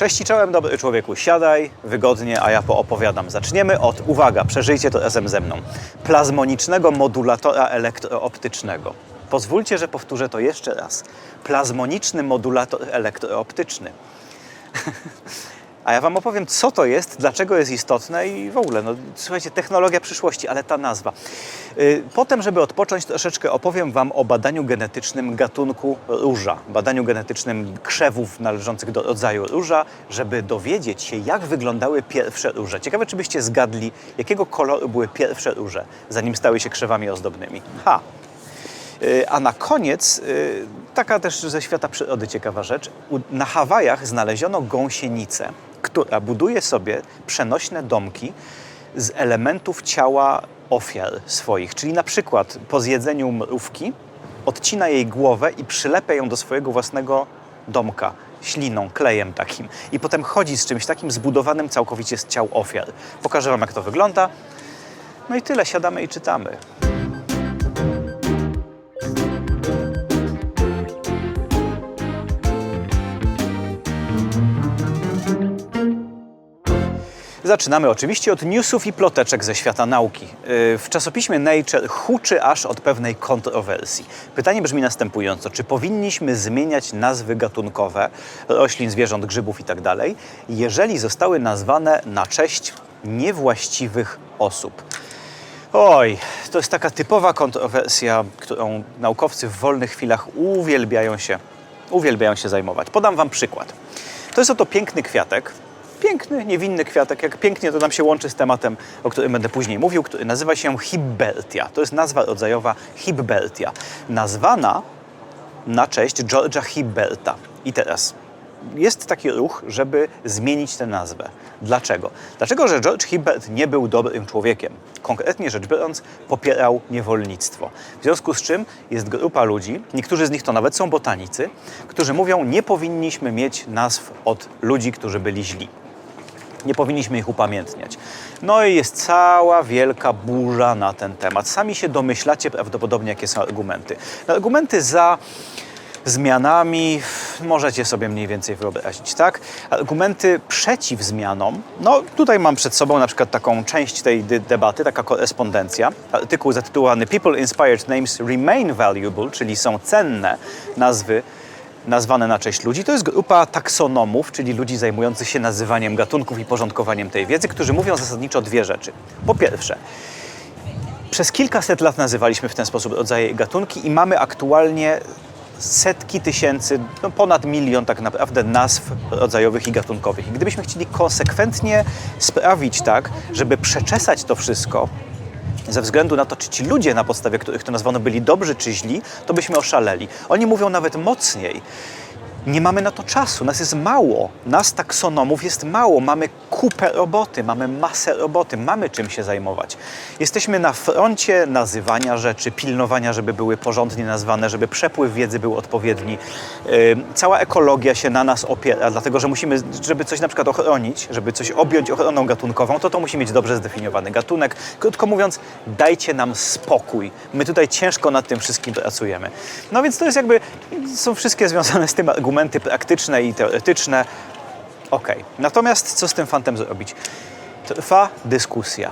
Cześć i czołem, dobry człowieku. Siadaj wygodnie, a ja poopowiadam. Zaczniemy od, uwaga, przeżyjcie to razem ze mną, plazmonicznego modulatora elektrooptycznego. Pozwólcie, że powtórzę to jeszcze raz. Plazmoniczny modulator elektrooptyczny. A ja Wam opowiem, co to jest, dlaczego jest istotne i w ogóle, no słuchajcie, technologia przyszłości, ale ta nazwa. Yy, Potem, żeby odpocząć troszeczkę, opowiem Wam o badaniu genetycznym gatunku róża, badaniu genetycznym krzewów należących do rodzaju róża, żeby dowiedzieć się, jak wyglądały pierwsze róże. Ciekawe, czy byście zgadli, jakiego koloru były pierwsze róże, zanim stały się krzewami ozdobnymi. Ha! Y, A na koniec, y, taka też ze świata przyrody ciekawa rzecz, na Hawajach znaleziono gąsienicę, która buduje sobie przenośne domki z elementów ciała ofiar swoich. Czyli na przykład po zjedzeniu mrówki odcina jej głowę i przylepia ją do swojego własnego domka śliną, klejem takim. I potem chodzi z czymś takim zbudowanym całkowicie z ciał ofiar. Pokażę Wam, jak to wygląda. No i tyle, siadamy i czytamy. Zaczynamy oczywiście od newsów i ploteczek ze świata nauki. Yy, W czasopiśmie Nature huczy aż od pewnej kontrowersji. Pytanie brzmi następująco: czy powinniśmy zmieniać nazwy gatunkowe roślin, zwierząt, grzybów itd., jeżeli zostały nazwane na cześć niewłaściwych osób? Oj, to jest taka typowa kontrowersja, którą naukowcy w wolnych chwilach uwielbiają się, uwielbiają się zajmować. Podam Wam przykład. To jest oto piękny kwiatek, piękny, niewinny kwiatek. Jak pięknie to nam się łączy z tematem, o którym będę później mówił, który nazywa się Hibbeltia. To jest nazwa rodzajowa Hibbeltia, nazwana na cześć George'a Hibbelta. I teraz jest taki ruch, żeby zmienić tę nazwę. Dlaczego? Dlaczego, że George Hibbert nie był dobrym człowiekiem? Konkretnie rzecz biorąc, popierał niewolnictwo. W związku z czym jest grupa ludzi, niektórzy z nich to nawet są botanicy, którzy mówią, nie powinniśmy mieć nazw od ludzi, którzy byli źli. Nie powinniśmy ich upamiętniać. No i jest cała wielka burza na ten temat. Sami się domyślacie prawdopodobnie, jakie są argumenty. No, argumenty za zmianami możecie sobie mniej więcej wyobrazić, tak? Argumenty przeciw zmianom, no tutaj mam przed sobą na przykład taką część tej debaty, taka korespondencja. Artykuł zatytułowany People Inspired Names Remain Valuable, czyli są cenne nazwy nazwane na cześć ludzi. To jest grupa taksonomów, czyli ludzi zajmujących się nazywaniem gatunków i porządkowaniem tej wiedzy, którzy mówią zasadniczo dwie rzeczy. Po pierwsze, przez kilkaset lat nazywaliśmy w ten sposób rodzaje i gatunki i mamy aktualnie setki tysięcy, no ponad milion tak naprawdę nazw rodzajowych i gatunkowych. I gdybyśmy chcieli konsekwentnie sprawić tak, żeby przeczesać to wszystko, ze względu na to, czy ci ludzie, na podstawie których to nazwano, byli dobrzy czy źli, to byśmy oszaleli. Oni mówią nawet mocniej. Nie mamy na to czasu, nas jest mało. Nas taksonomów jest mało. Mamy kupę roboty, mamy masę roboty, mamy czym się zajmować. Jesteśmy na froncie nazywania rzeczy, pilnowania, żeby były porządnie nazwane, żeby przepływ wiedzy był odpowiedni. Yy, cała ekologia się na nas opiera, dlatego że musimy, żeby coś na przykład ochronić, żeby coś objąć ochroną gatunkową, to to musi mieć dobrze zdefiniowany gatunek. Krótko mówiąc, dajcie nam spokój. My tutaj ciężko nad tym wszystkim pracujemy. No więc to jest jakby, są wszystkie związane z tym argumenty praktyczne i teoretyczne. Okej. Natomiast co z tym fantem zrobić? Trwa dyskusja.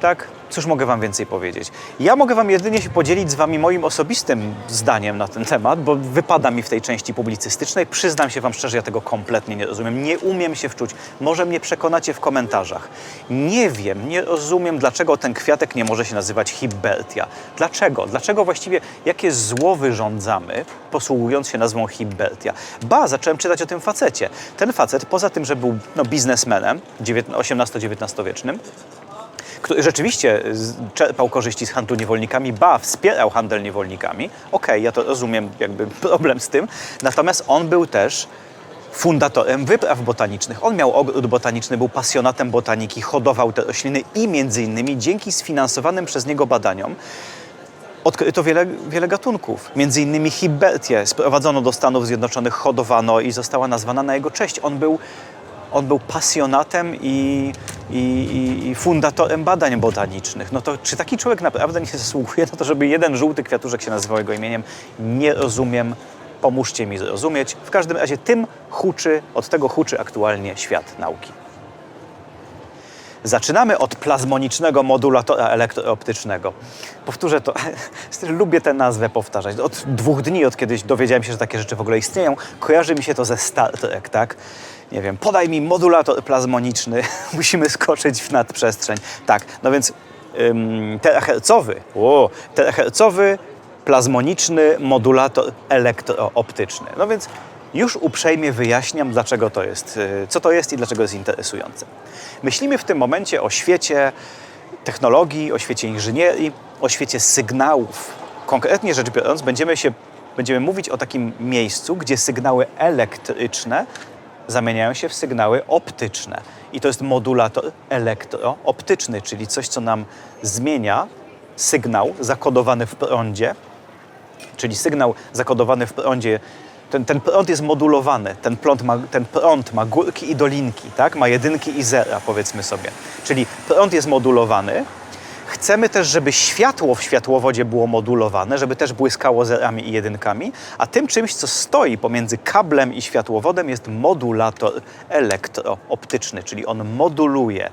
Tak? Cóż mogę Wam więcej powiedzieć? Ja mogę Wam jedynie się podzielić z Wami moim osobistym zdaniem na ten temat, bo wypada mi w tej części publicystycznej. Przyznam się Wam szczerze, ja tego kompletnie nie rozumiem. Nie umiem się wczuć. Może mnie przekonacie w komentarzach. Nie wiem, nie rozumiem, dlaczego ten kwiatek nie może się nazywać Hibbeltia. Dlaczego? Dlaczego właściwie, jakie zło wyrządzamy, posługując się nazwą Hibbeltia? Ba, zacząłem czytać o tym facecie. Ten facet, poza tym, że był no, biznesmenem XVIII-XIX wiecznym, rzeczywiście czerpał korzyści z handlu niewolnikami, ba, wspierał handel niewolnikami. Okej, ja to rozumiem, jakby problem z tym. Natomiast on był też fundatorem wypraw botanicznych. On miał ogród botaniczny, był pasjonatem botaniki, hodował te rośliny i między innymi dzięki sfinansowanym przez niego badaniom odkryto wiele, wiele gatunków. Między innymi Hibbeltię sprowadzono do Stanów Zjednoczonych, hodowano i została nazwana na jego cześć. On był, on był pasjonatem i, i, i, fundatorem badań botanicznych. No to czy taki człowiek naprawdę nie zasługuje na to, żeby jeden żółty kwiatuszek się nazywał jego imieniem? Nie rozumiem Pomóżcie mi zrozumieć. W każdym razie tym huczy, od tego huczy aktualnie świat nauki. Zaczynamy od plazmonicznego modulatora elektrooptycznego. Powtórzę to, lubię tę nazwę powtarzać. Od dwóch dni, od kiedyś dowiedziałem się, że takie rzeczy w ogóle istnieją, kojarzy mi się to ze Star Trek, tak? Nie wiem, podaj mi modulator plazmoniczny, musimy skoczyć w nadprzestrzeń. Tak, no więc ym, terahercowy, o, terahercowy plazmoniczny modulator elektrooptyczny. No więc już uprzejmie wyjaśniam, dlaczego to jest, y, co to jest i dlaczego jest interesujące. Myślimy w tym momencie o świecie technologii, o świecie inżynierii, o świecie sygnałów. Konkretnie rzecz biorąc, będziemy, się, będziemy mówić o takim miejscu, gdzie sygnały elektryczne zamieniają się w sygnały optyczne. I to jest modulator elektrooptyczny, czyli coś, co nam zmienia sygnał zakodowany w prądzie, czyli sygnał zakodowany w prądzie ten, ten prąd jest modulowany, ten prąd, ma, ten prąd ma górki i dolinki, tak? ma jedynki i zera, powiedzmy sobie. Czyli prąd jest modulowany. Chcemy też, żeby światło w światłowodzie było modulowane, żeby też błyskało zerami i jedynkami, a tym czymś, co stoi pomiędzy kablem i światłowodem jest modulator elektrooptyczny, czyli on moduluje.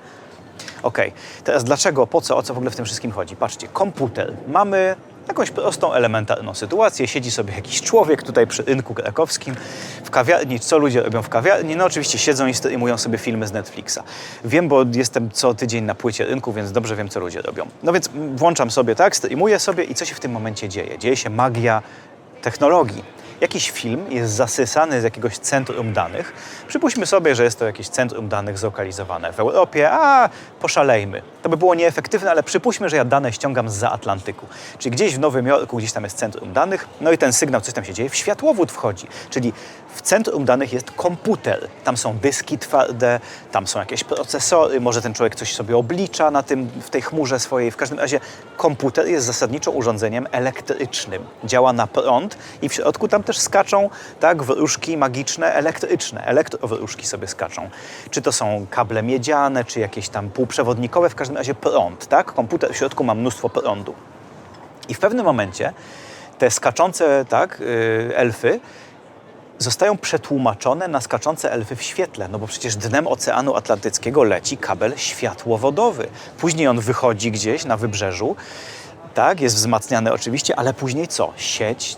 Ok, teraz dlaczego, po co, o co w ogóle w tym wszystkim chodzi? Patrzcie, komputer. Mamy jakąś prostą, elementarną sytuację. Siedzi sobie jakiś człowiek tutaj przy rynku krakowskim w kawiarni. Co ludzie robią w kawiarni? No oczywiście siedzą i streamują sobie filmy z Netflixa. Wiem, bo jestem co tydzień na płycie rynku, więc dobrze wiem, co ludzie robią. No więc włączam sobie, tak, streamuję sobie i co się w tym momencie dzieje? Dzieje się magia technologii jakiś film jest zasysany z jakiegoś centrum danych. Przypuśćmy sobie, że jest to jakieś centrum danych zlokalizowane w Europie, a poszalejmy. To by było nieefektywne, ale przypuśćmy, że ja dane ściągam z Atlantyku. Czyli gdzieś w Nowym Jorku, gdzieś tam jest centrum danych, no i ten sygnał, coś tam się dzieje, w światłowód wchodzi. Czyli w centrum danych jest komputer. Tam są dyski twarde, tam są jakieś procesory, może ten człowiek coś sobie oblicza na tym, w tej chmurze swojej. W każdym razie komputer jest zasadniczo urządzeniem elektrycznym. Działa na prąd i w środku tam też skaczą tak, wróżki magiczne, elektryczne. Elektrowróżki sobie skaczą. Czy to są kable miedziane, czy jakieś tam półprzewodnikowe, w każdym razie prąd. Tak? Komputer w środku ma mnóstwo prądu. I w pewnym momencie te skaczące tak, yy, elfy zostają przetłumaczone na skaczące elfy w świetle, no bo przecież dnem Oceanu Atlantyckiego leci kabel światłowodowy. Później on wychodzi gdzieś na wybrzeżu, tak, jest wzmacniany oczywiście, ale później co? Sieć,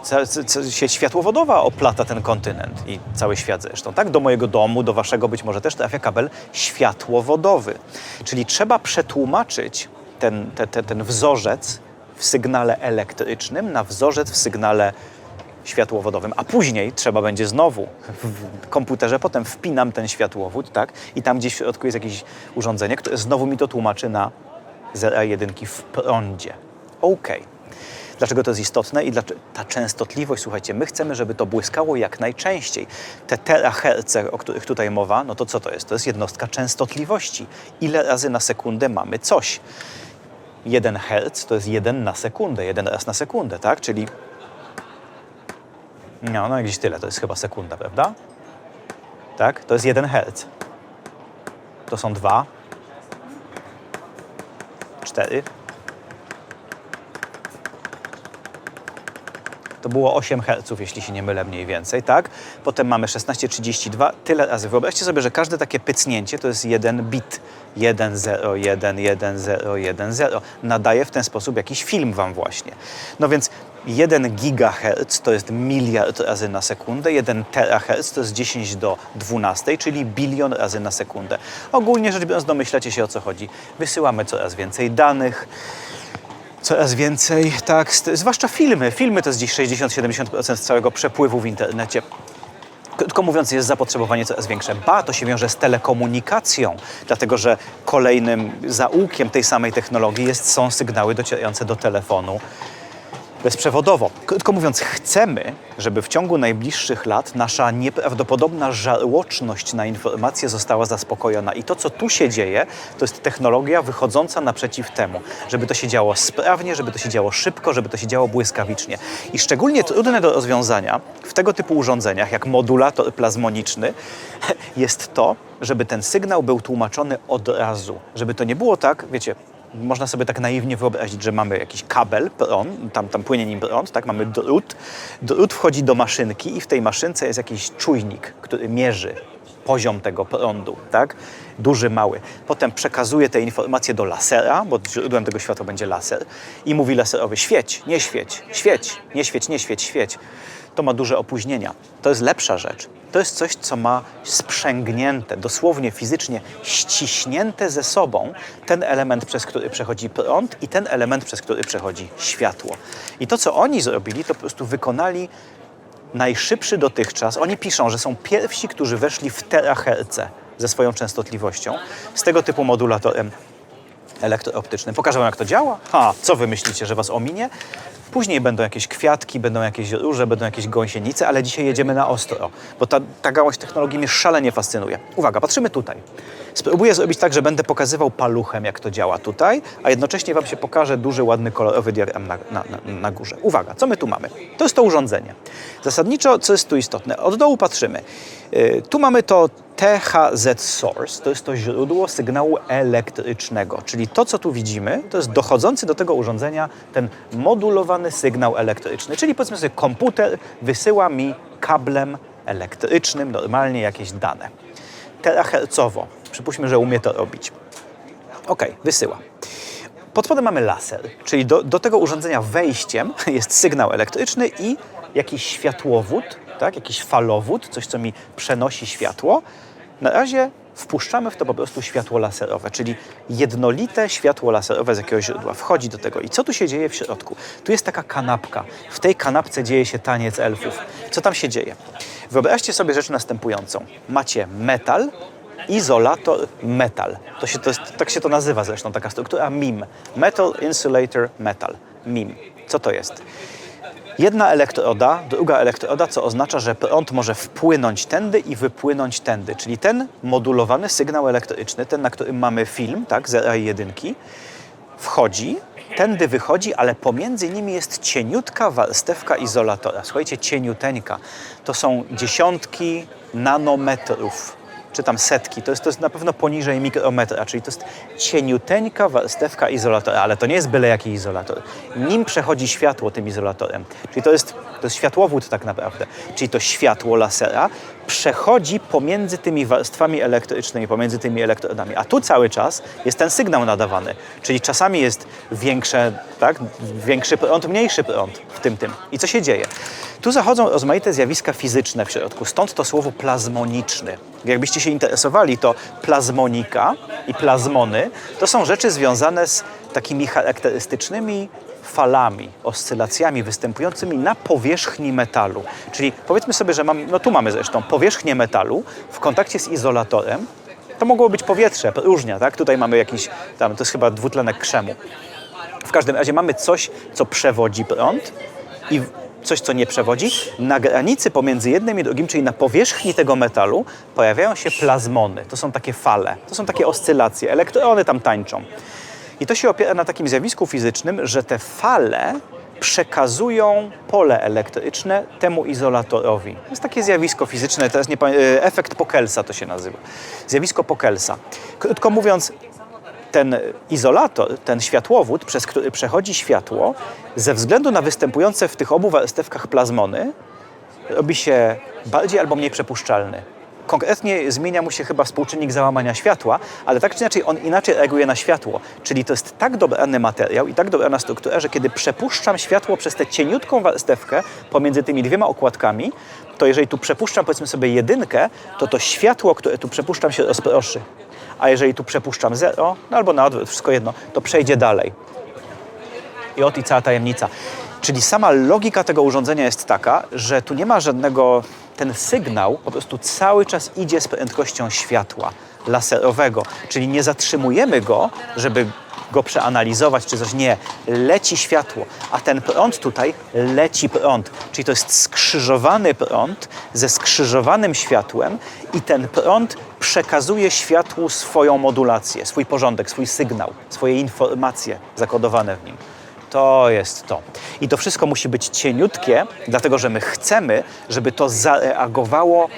sieć światłowodowa oplata ten kontynent i cały świat zresztą, tak? Do mojego domu, do waszego być może też trafia kabel światłowodowy. Czyli trzeba przetłumaczyć ten, te, te, ten wzorzec w sygnale elektrycznym na wzorzec w sygnale światłowodowym, a później trzeba będzie znowu w komputerze, potem wpinam ten światłowód, tak? I tam gdzieś w środku jest jakieś urządzenie, które znowu mi to tłumaczy na zera jedynki w prądzie. OK. Dlaczego to jest istotne i dlaczego ta częstotliwość, słuchajcie, my chcemy, żeby to błyskało jak najczęściej. Te teraherce, o których tutaj mowa, no to co to jest? To jest jednostka częstotliwości. Ile razy na sekundę mamy coś? 1 Hz to jest 1 na sekundę, jeden raz na sekundę, tak? Czyli no, no gdzieś tyle, to jest chyba sekunda, prawda? Tak? To jest 1 Hz. To są dwa, cztery. To było 8 Hz, jeśli się nie mylę, mniej więcej, tak? Potem mamy 1632, tyle razy. Wyobraźcie sobie, że każde takie pycnięcie to jest jeden bit. 1, 0, 1, 1, 0, 1, 0. Nadaje w ten sposób jakiś film wam właśnie. No więc 1 gigahertz to jest miliard razy na sekundę, 1 terahertz to jest 10 do 12, czyli bilion razy na sekundę. Ogólnie rzecz biorąc, domyślacie się o co chodzi. Wysyłamy coraz więcej danych coraz więcej, tak, zwłaszcza filmy. Filmy to jest dziś 60-70% całego przepływu w internecie. Krótko mówiąc, jest zapotrzebowanie coraz większe. Ba, to się wiąże z telekomunikacją, dlatego że kolejnym zaułkiem tej samej technologii jest, są sygnały docierające do telefonu bezprzewodowo. Krótko mówiąc, chcemy, żeby w ciągu najbliższych lat nasza nieprawdopodobna żarłoczność na informacje została zaspokojona. I to, co tu się dzieje, to jest technologia wychodząca naprzeciw temu, żeby to się działo sprawnie, żeby to się działo szybko, żeby to się działo błyskawicznie. I szczególnie trudne do rozwiązania w tego typu urządzeniach, jak modulator plazmoniczny, jest to, żeby ten sygnał był tłumaczony od razu. Żeby to nie było tak, wiecie, można sobie tak naiwnie wyobrazić, że mamy jakiś kabel, prąd, tam, tam płynie nim prąd, tak, mamy drut. Drut wchodzi do maszynki i w tej maszynce jest jakiś czujnik, który mierzy poziom tego prądu, tak? Duży, mały. Potem przekazuje te informacje do lasera, bo źródłem tego światła będzie laser i mówi laserowy świeć, nie świeć, świeć, nie świeć, nie świeć, świeć. To ma duże opóźnienia. To jest lepsza rzecz. To jest coś, co ma sprzęgnięte, dosłownie fizycznie ściśnięte ze sobą ten element, przez który przechodzi prąd i ten element, przez który przechodzi światło. I to, co oni zrobili, to po prostu wykonali najszybszy dotychczas. Oni piszą, że są pierwsi, którzy weszli w teraherce ze swoją częstotliwością z tego typu modulatorem elektrooptycznym. Pokażę wam, jak to działa. Ha, co wy myślicie, że was ominie? Później będą jakieś kwiatki, będą jakieś róże, będą jakieś gąsienice, ale dzisiaj jedziemy na ostro, bo ta, ta gałąź technologii mnie szalenie fascynuje. Uwaga, patrzymy tutaj. Spróbuję zrobić tak, że będę pokazywał paluchem, jak to działa tutaj, a jednocześnie wam się pokaże duży, ładny, kolorowy diagram na, na, na, górze. Uwaga, co my tu mamy? To jest to urządzenie. Zasadniczo, co jest tu istotne? Od dołu patrzymy. Yy, tu mamy to THZ Source, to jest to źródło sygnału elektrycznego, czyli to, co tu widzimy, to jest dochodzący do tego urządzenia ten modulowany sygnał elektryczny, czyli powiedzmy sobie komputer wysyła mi kablem elektrycznym normalnie jakieś dane. Terahercowo, przypuśćmy, że umie to robić. Ok, wysyła. Pod spodem mamy laser, czyli do, do tego urządzenia wejściem jest sygnał elektryczny i jakiś światłowód, tak? jakiś falowód, coś, co mi przenosi światło. Na razie wpuszczamy w to po prostu światło laserowe, czyli jednolite światło laserowe z jakiegoś źródła. Wchodzi do tego. I co tu się dzieje w środku? Tu jest taka kanapka. W tej kanapce dzieje się taniec elfów. Co tam się dzieje? Wyobraźcie sobie rzecz następującą. Macie metal, izolator metal. To się, to jest, tak się to nazywa zresztą, taka struktura MIM. Metal Insulator Metal. MIM. Co to jest? Jedna elektroda, druga elektroda, co oznacza, że prąd może wpłynąć tędy i wypłynąć tędy. Czyli ten modulowany sygnał elektryczny, ten, na którym mamy film, tak, 0 i 1, wchodzi, tędy wychodzi, ale pomiędzy nimi jest cieniutka warstewka izolatora. Słuchajcie, cieniuteńka. To są dziesiątki nanometrów czy tam setki, to jest, to jest na pewno poniżej mikrometra, czyli to jest cieniuteńka warstewka izolatora, ale to nie jest byle jaki izolator. Nim przechodzi światło tym izolatorem, czyli to jest, to jest światłowód tak naprawdę, czyli to światło lasera przechodzi pomiędzy tymi warstwami elektrycznymi, pomiędzy tymi elektrodami, a tu cały czas jest ten sygnał nadawany, czyli czasami jest większe, tak, większy prąd, mniejszy prąd w tym tym. I co się dzieje? Tu zachodzą rozmaite zjawiska fizyczne w środku, stąd to słowo plazmoniczny. Jakbyście się interesowali, to plazmonika i plazmony to są rzeczy związane z takimi charakterystycznymi falami, oscylacjami występującymi na powierzchni metalu. Czyli powiedzmy sobie, że mam, no tu mamy zresztą powierzchnię metalu w kontakcie z izolatorem. To mogło być powietrze, różnia, tak? Tutaj mamy jakiś, tam, to jest chyba dwutlenek krzemu. W każdym razie mamy coś, co przewodzi prąd i coś, co nie przewodzi. Na granicy pomiędzy jednym i drugim, czyli na powierzchni tego metalu, pojawiają się plazmony. To są takie fale, to są takie oscylacje. Elektrony tam tańczą. I to się opiera na takim zjawisku fizycznym, że te fale przekazują pole elektryczne temu izolatorowi. To jest takie zjawisko fizyczne, teraz nie pamiętam, efekt Pockelsa to się nazywa. Zjawisko Pockelsa. Krótko mówiąc, ten izolator, ten światłowód, przez który przechodzi światło, ze względu na występujące w tych obu warstewkach plazmony, robi się bardziej albo mniej przepuszczalny. Konkretnie zmienia mu się chyba współczynnik załamania światła, ale tak czy inaczej on inaczej reaguje na światło. Czyli to jest tak dobrany materiał i tak dobrana struktura, że kiedy przepuszczam światło przez tę cieniutką warstewkę pomiędzy tymi dwiema okładkami, to jeżeli tu przepuszczam powiedzmy sobie jedynkę, to to światło, które tu przepuszczam się rozproszy. A jeżeli tu przepuszczam zero, no albo na odwrót, wszystko jedno, to przejdzie dalej. I ot i cała tajemnica. Czyli sama logika tego urządzenia jest taka, że tu nie ma żadnego, ten sygnał po prostu cały czas idzie z prędkością światła laserowego, czyli nie zatrzymujemy go, żeby go przeanalizować czy coś. Nie, leci światło, a ten prąd tutaj leci prąd, czyli to jest skrzyżowany prąd ze skrzyżowanym światłem i ten prąd przekazuje światłu swoją modulację, swój porządek, swój sygnał, swoje informacje zakodowane w nim. To jest to. I to wszystko musi być cieniutkie, dlatego że my chcemy, żeby to zareagowało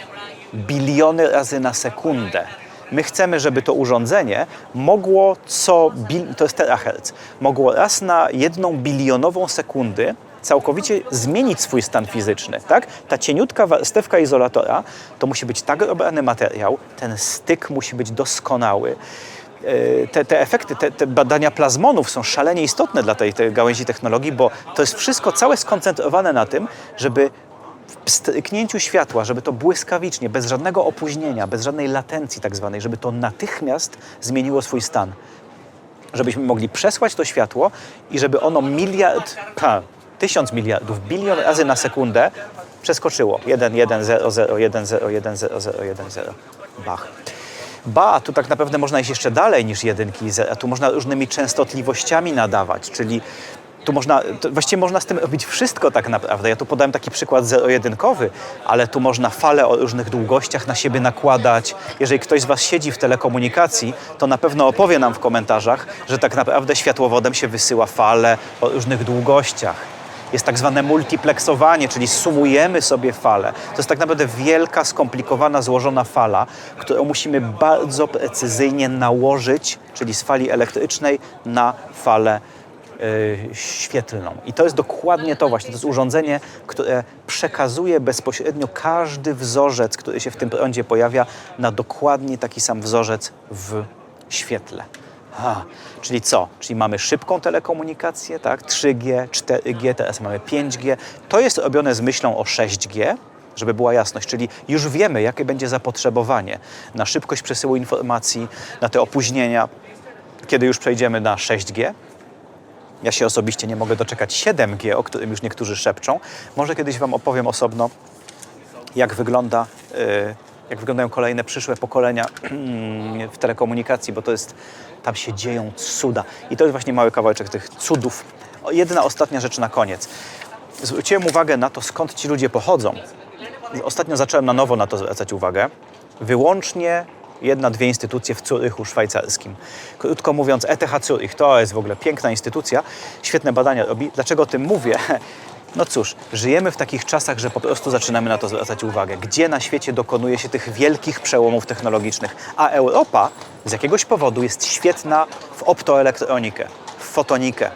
biliony razy na sekundę. My chcemy, żeby to urządzenie mogło co, to jest terahertz, mogło raz na jedną bilionową sekundy całkowicie zmienić swój stan fizyczny, tak? Ta cieniutka warstewka izolatora to musi być tak dobrany materiał, ten styk musi być doskonały. Yy, Te, te efekty, te, te badania plazmonów są szalenie istotne dla tej, tej gałęzi technologii, bo to jest wszystko całe skoncentrowane na tym, żeby w stryknięciu światła, żeby to błyskawicznie, bez żadnego opóźnienia, bez żadnej latencji tak zwanej, żeby to natychmiast zmieniło swój stan. Żebyśmy mogli przesłać to światło i żeby ono miliard, ha, tysiąc miliardów, bilion razy na sekundę przeskoczyło. 1, 1, 0, 0, 1, 0, 1, 0, 0, 1, 0. Bach. Ba, tu tak naprawdę można iść jeszcze dalej niż jedynki zera. Tu można różnymi częstotliwościami nadawać, czyli tu można, właściwie można z tym robić wszystko tak naprawdę. Ja tu podałem taki przykład zero-jedynkowy, ale tu można fale o różnych długościach na siebie nakładać. Jeżeli ktoś z Was siedzi w telekomunikacji, to na pewno opowie nam w komentarzach, że tak naprawdę światłowodem się wysyła fale o różnych długościach. Jest tak zwane multiplexowanie, czyli sumujemy sobie fale. To jest tak naprawdę wielka, skomplikowana, złożona fala, którą musimy bardzo precyzyjnie nałożyć, czyli z fali elektrycznej na falę y, świetlną. I to jest dokładnie to właśnie. To jest urządzenie, które przekazuje bezpośrednio każdy wzorzec, który się w tym prądzie pojawia, na dokładnie taki sam wzorzec w świetle. A, czyli co? Czyli mamy szybką telekomunikację, tak? 3G, 4G, teraz mamy 5G. To jest robione z myślą o 6G, żeby była jasność, czyli już wiemy, jakie będzie zapotrzebowanie na szybkość przesyłu informacji, na te opóźnienia, kiedy już przejdziemy na 6G. Ja się osobiście nie mogę doczekać 7G, o którym już niektórzy szepczą. Może kiedyś Wam opowiem osobno, jak wygląda, y, jak wyglądają kolejne przyszłe pokolenia w telekomunikacji, bo to jest, tam się dzieją cuda. I to jest właśnie mały kawałeczek tych cudów. Jedna ostatnia rzecz na koniec. Zwróciłem uwagę na to, skąd ci ludzie pochodzą. Ostatnio zacząłem na nowo na to zwracać uwagę. Wyłącznie jedna, dwie instytucje w Zurychu szwajcarskim. Krótko mówiąc, ETH Zurich to jest w ogóle piękna instytucja, świetne badania robi. Dlaczego o tym mówię? No cóż, żyjemy w takich czasach, że po prostu zaczynamy na to zwracać uwagę. Gdzie na świecie dokonuje się tych wielkich przełomów technologicznych? A Europa z jakiegoś powodu jest świetna w optoelektronikę, w fotonikę.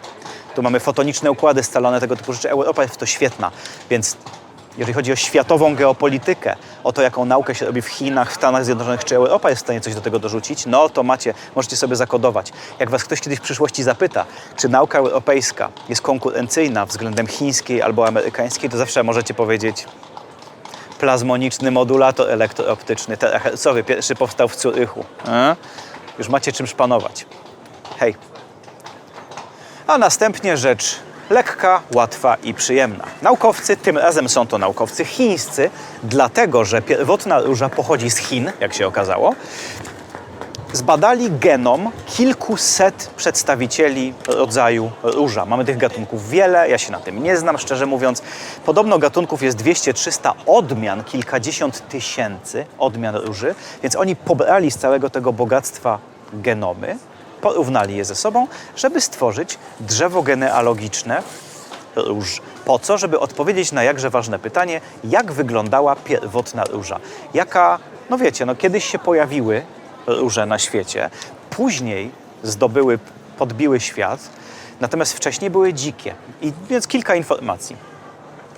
Tu mamy fotoniczne układy scalone tego typu rzeczy. Europa jest w to świetna, więc jeżeli chodzi o światową geopolitykę, o to, jaką naukę się robi w Chinach, w Stanach Zjednoczonych, czy Europa jest w stanie coś do tego dorzucić, no to macie, możecie sobie zakodować. Jak was ktoś kiedyś w przyszłości zapyta, czy nauka europejska jest konkurencyjna względem chińskiej albo amerykańskiej, to zawsze możecie powiedzieć plazmoniczny modulator elektrooptyczny, terahercowy, pierwszy powstał w Zurychu. E? Już macie czym szpanować. Hej. A następnie rzecz lekka, łatwa i przyjemna. Naukowcy, tym razem są to naukowcy chińscy, dlatego że pierwotna róża pochodzi z Chin, jak się okazało. Zbadali genom kilkuset przedstawicieli rodzaju róża. Mamy tych gatunków wiele, ja się na tym nie znam, szczerze mówiąc. Podobno gatunków jest 200-300 odmian, kilkadziesiąt tysięcy odmian róży, więc oni pobrali z całego tego bogactwa genomy, porównali je ze sobą, żeby stworzyć drzewo genealogiczne róż. Po co? Żeby odpowiedzieć na jakże ważne pytanie, jak wyglądała pierwotna róża. Jaka, no wiecie, no kiedyś się pojawiły róże na świecie, później zdobyły, podbiły świat, natomiast wcześniej były dzikie. I więc kilka informacji.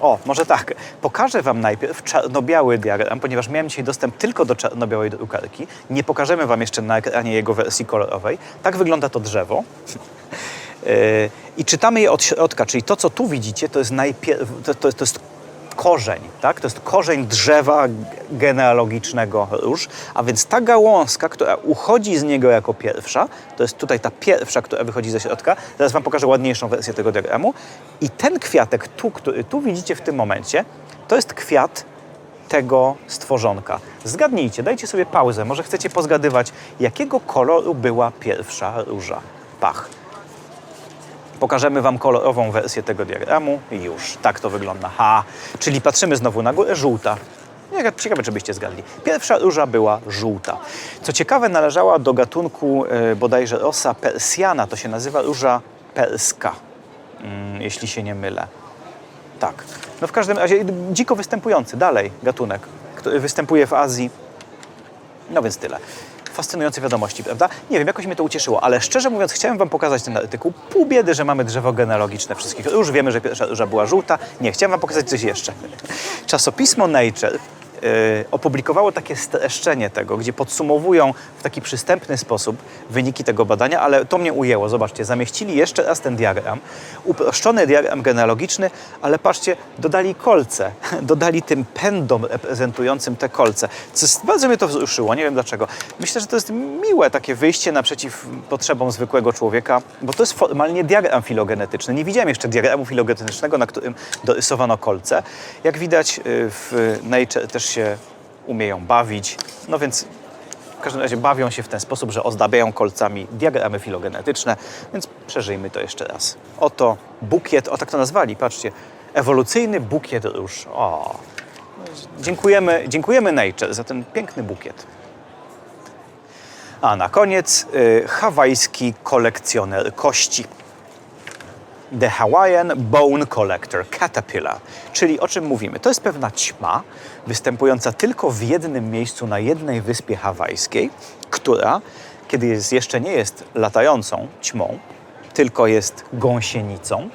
O, może tak. Pokażę Wam najpierw czarno-biały diagram, ponieważ miałem dzisiaj dostęp tylko do czarno-białej drukarki. Nie pokażemy Wam jeszcze na ekranie jego wersji kolorowej. Tak wygląda to drzewo. Yy, I czytamy je od środka, czyli to, co tu widzicie, to jest, najpierw, to, to, to jest korzeń, tak? To jest korzeń drzewa genealogicznego róż, a więc ta gałązka, która uchodzi z niego jako pierwsza, to jest tutaj ta pierwsza, która wychodzi ze środka. Teraz Wam pokażę ładniejszą wersję tego diagramu. I ten kwiatek tu, który tu widzicie w tym momencie, to jest kwiat tego stworzonka. Zgadnijcie, dajcie sobie pauzę, może chcecie pozgadywać, jakiego koloru była pierwsza róża. Pach. Pokażemy Wam kolorową wersję tego diagramu już. Tak to wygląda. Ha! Czyli patrzymy znowu na górę, żółta. Ciekawe, czy byście zgadli. Pierwsza róża była żółta. Co ciekawe, należała do gatunku e, bodajże Rosa persjana. To się nazywa róża perska, mm, jeśli się nie mylę. Tak. No w każdym razie dziko występujący dalej gatunek, który występuje w Azji. No więc tyle. Fascynujące wiadomości, prawda? Nie wiem, jakoś mnie to ucieszyło, ale szczerze mówiąc, chciałem Wam pokazać ten artykuł. Pół biedy, że mamy drzewo genealogiczne wszystkich. Już wiemy, że pierwsza róża była żółta. Nie, chciałem Wam pokazać coś jeszcze. Czasopismo Nature opublikowało takie streszczenie tego, gdzie podsumowują w taki przystępny sposób wyniki tego badania, ale to mnie ujęło. Zobaczcie, zamieścili jeszcze raz ten diagram, uproszczony diagram genealogiczny, ale patrzcie, dodali kolce, dodali tym pędom reprezentującym te kolce. Co bardzo mnie to wzruszyło, nie wiem dlaczego. Myślę, że to jest miłe takie wyjście naprzeciw potrzebom zwykłego człowieka, bo to jest formalnie diagram filogenetyczny. Nie widziałem jeszcze diagramu filogenetycznego, na którym dorysowano kolce. Jak widać y, w Nature też się umieją bawić, no więc w każdym razie bawią się w ten sposób, że ozdabiają kolcami diagramy filogenetyczne, więc przeżyjmy to jeszcze raz. Oto bukiet, o tak to nazwali, patrzcie, ewolucyjny bukiet róż. O, dziękujemy, dziękujemy Nature za ten piękny bukiet. A na koniec y, hawajski kolekcjoner kości. The Hawaiian Bone Collector Caterpillar, czyli o czym mówimy? To jest pewna ćma występująca tylko w jednym miejscu na jednej wyspie hawajskiej, która, kiedy jest, jeszcze nie jest latającą ćmą, tylko jest gąsienicą,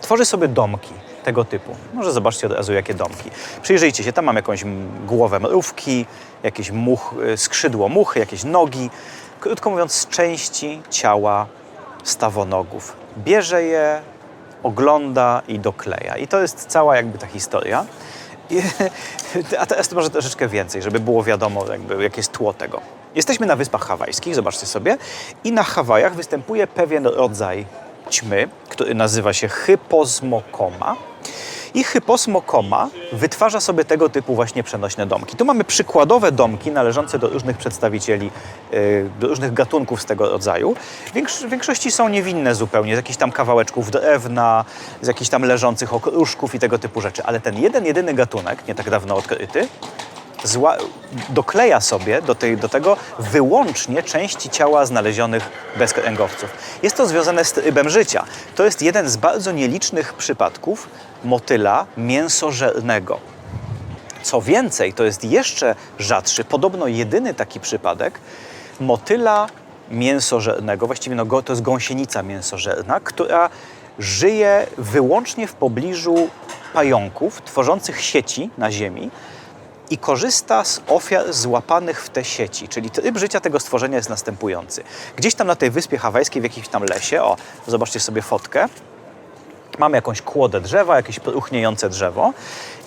tworzy sobie domki tego typu. Może zobaczcie od razu, jakie domki. Przyjrzyjcie się, tam mam jakąś głowę mrówki, jakieś much, y, skrzydło muchy, jakieś nogi. Krótko mówiąc, części ciała stawonogów. Bierze je, ogląda i dokleja. I to jest cała jakby ta historia. I, a teraz może troszeczkę więcej, żeby było wiadomo, jakby, jakie jest tło tego. Jesteśmy na Wyspach Hawajskich, zobaczcie sobie, i na Hawajach występuje pewien rodzaj ćmy, który nazywa się hyposmokoma. I hyposmokoma wytwarza sobie tego typu właśnie przenośne domki. Tu mamy przykładowe domki należące do różnych przedstawicieli, yy, do różnych gatunków z tego rodzaju. W większości są niewinne zupełnie, z jakichś tam kawałeczków drewna, z jakichś tam leżących okruszków i tego typu rzeczy. Ale ten jeden, jedyny gatunek, nie tak dawno odkryty, dokleja sobie do, tej, do tego wyłącznie części ciała znalezionych bezkręgowców. Jest to związane z trybem życia. To jest jeden z bardzo nielicznych przypadków motyla mięsożernego. Co więcej, to jest jeszcze rzadszy, podobno jedyny taki przypadek motyla mięsożernego, właściwie no, to jest gąsienica mięsożerna, która żyje wyłącznie w pobliżu pająków tworzących sieci na ziemi i korzysta z ofiar złapanych w te sieci. Czyli tryb życia tego stworzenia jest następujący. Gdzieś tam na tej wyspie hawajskiej, w jakimś tam lesie, o, zobaczcie sobie fotkę, mamy jakąś kłodę drzewa, jakieś pruchniejące drzewo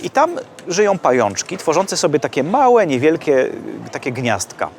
i tam żyją pajączki, tworzące sobie takie małe, niewielkie takie gniazdka.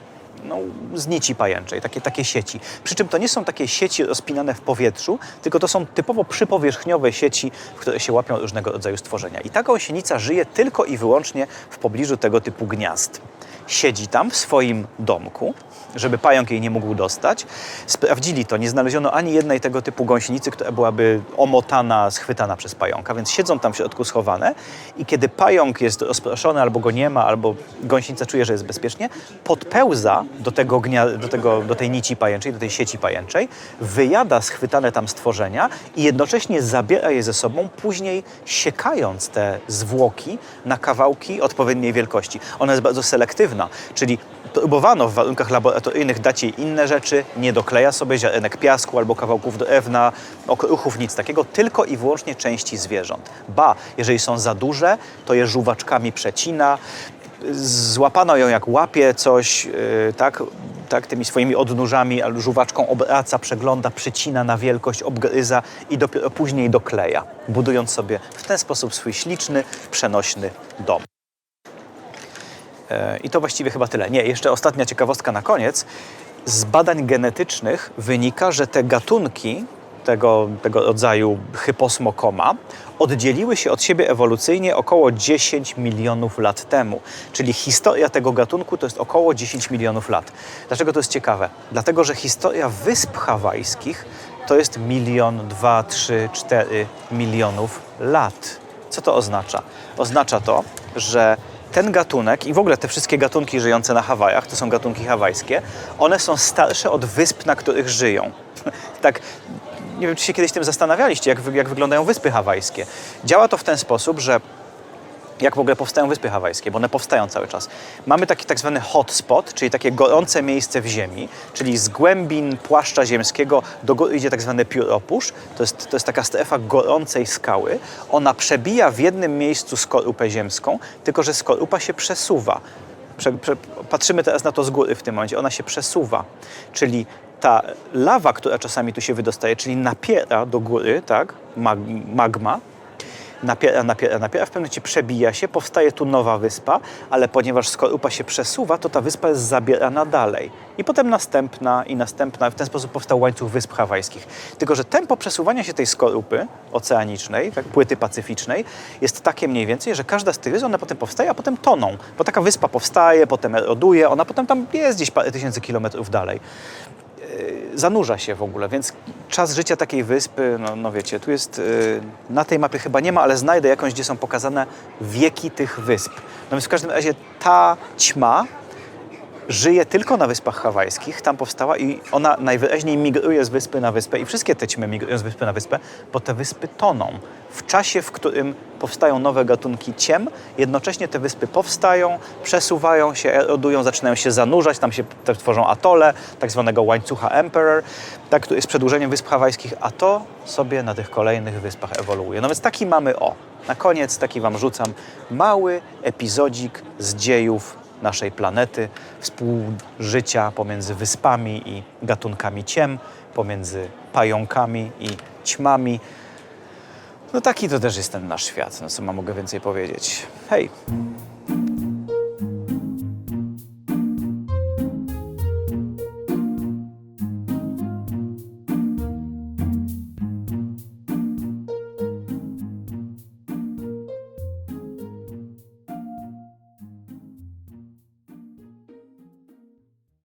No, z nici pajęczej, takie, takie sieci. Przy czym to nie są takie sieci rozpinane w powietrzu, tylko to są typowo przypowierzchniowe sieci, w które się łapią różnego rodzaju stworzenia. I ta gąsienica żyje tylko i wyłącznie w pobliżu tego typu gniazd. Siedzi tam w swoim domku, żeby pająk jej nie mógł dostać. Sprawdzili to, nie znaleziono ani jednej tego typu gąsienicy, która byłaby omotana, schwytana przez pająka, więc siedzą tam w środku schowane i kiedy pająk jest rozproszony, albo go nie ma, albo gąsienica czuje, że jest bezpiecznie, podpełza do, tego gnia- do, tego, do tej nici pajęczej, do tej sieci pajęczej, wyjada schwytane tam stworzenia i jednocześnie zabiera je ze sobą, później siekając te zwłoki na kawałki odpowiedniej wielkości. Ona jest bardzo selektywna, czyli próbowano w warunkach laboratoryjnych dać jej inne rzeczy, nie dokleja sobie ziarenek piasku albo kawałków drewna, okruchów, nic takiego, tylko i wyłącznie części zwierząt. Ba, jeżeli są za duże, to je żuwaczkami przecina, złapano ją jak łapie coś, yy, tak, tak, tymi swoimi odnóżami, albo żuwaczką obraca, przegląda, przycina na wielkość, obgryza i dopiero później dokleja, budując sobie w ten sposób swój śliczny, przenośny dom. E, I to właściwie chyba tyle. Nie, jeszcze ostatnia ciekawostka na koniec. Z badań genetycznych wynika, że te gatunki tego, tego rodzaju hyposmokoma oddzieliły się od siebie ewolucyjnie około 10 milionów lat temu. Czyli historia tego gatunku to jest około 10 milionów lat. Dlaczego to jest ciekawe? Dlatego, że historia wysp hawajskich to jest milion, dwa, trzy, cztery milionów lat. Co to oznacza? Oznacza to, że ten gatunek i w ogóle te wszystkie gatunki żyjące na Hawajach, to są gatunki hawajskie, one są starsze od wysp, na których żyją. tak, nie wiem, czy się kiedyś tym zastanawialiście, jak, jak wyglądają wyspy hawajskie. Działa to w ten sposób, że jak w ogóle powstają wyspy hawajskie, bo one powstają cały czas. Mamy taki tak zwany hotspot, czyli takie gorące miejsce w ziemi, czyli z głębin płaszcza ziemskiego do góry idzie tak zwany pióropusz. To jest, to jest taka strefa gorącej skały. Ona przebija w jednym miejscu skorupę ziemską, tylko że skorupa się przesuwa. Prze, prze, patrzymy teraz na to z góry w tym momencie. Ona się przesuwa, czyli ta lawa, która czasami tu się wydostaje, czyli napiera do góry, tak, mag, magma, napiera, napiera, napiera, w pewnym momencie przebija się, powstaje tu nowa wyspa, ale ponieważ skorupa się przesuwa, to ta wyspa jest zabierana dalej. I potem następna i następna. W ten sposób powstał łańcuch wysp hawajskich. Tylko, że tempo przesuwania się tej skorupy oceanicznej, tak, płyty pacyficznej, jest takie mniej więcej, że każda z tych wysp, one potem powstaje, a potem toną. Bo taka wyspa powstaje, potem eroduje, ona potem tam jest gdzieś parę tysięcy kilometrów dalej zanurza się w ogóle, więc czas życia takiej wyspy, no, no wiecie, tu jest, y, na tej mapie chyba nie ma, ale znajdę jakąś, gdzie są pokazane wieki tych wysp. No więc w każdym razie ta ćma żyje tylko na Wyspach Hawajskich, tam powstała i ona najwyraźniej migruje z wyspy na wyspę i wszystkie te ćmy migrują z wyspy na wyspę, bo te wyspy toną. W czasie, w którym powstają nowe gatunki ciem, jednocześnie te wyspy powstają, przesuwają się, erodują, zaczynają się zanurzać, tam się tworzą atole, tak zwanego łańcucha Emperor, tak, który jest przedłużeniem Wysp Hawajskich, a to sobie na tych kolejnych wyspach ewoluuje. No więc taki mamy, o, na koniec taki Wam rzucam, mały epizodzik z dziejów naszej planety, współżycia pomiędzy wyspami i gatunkami ciem, pomiędzy pająkami i ćmami. No taki to też jest ten nasz świat, no co mam mogę więcej powiedzieć. Hej!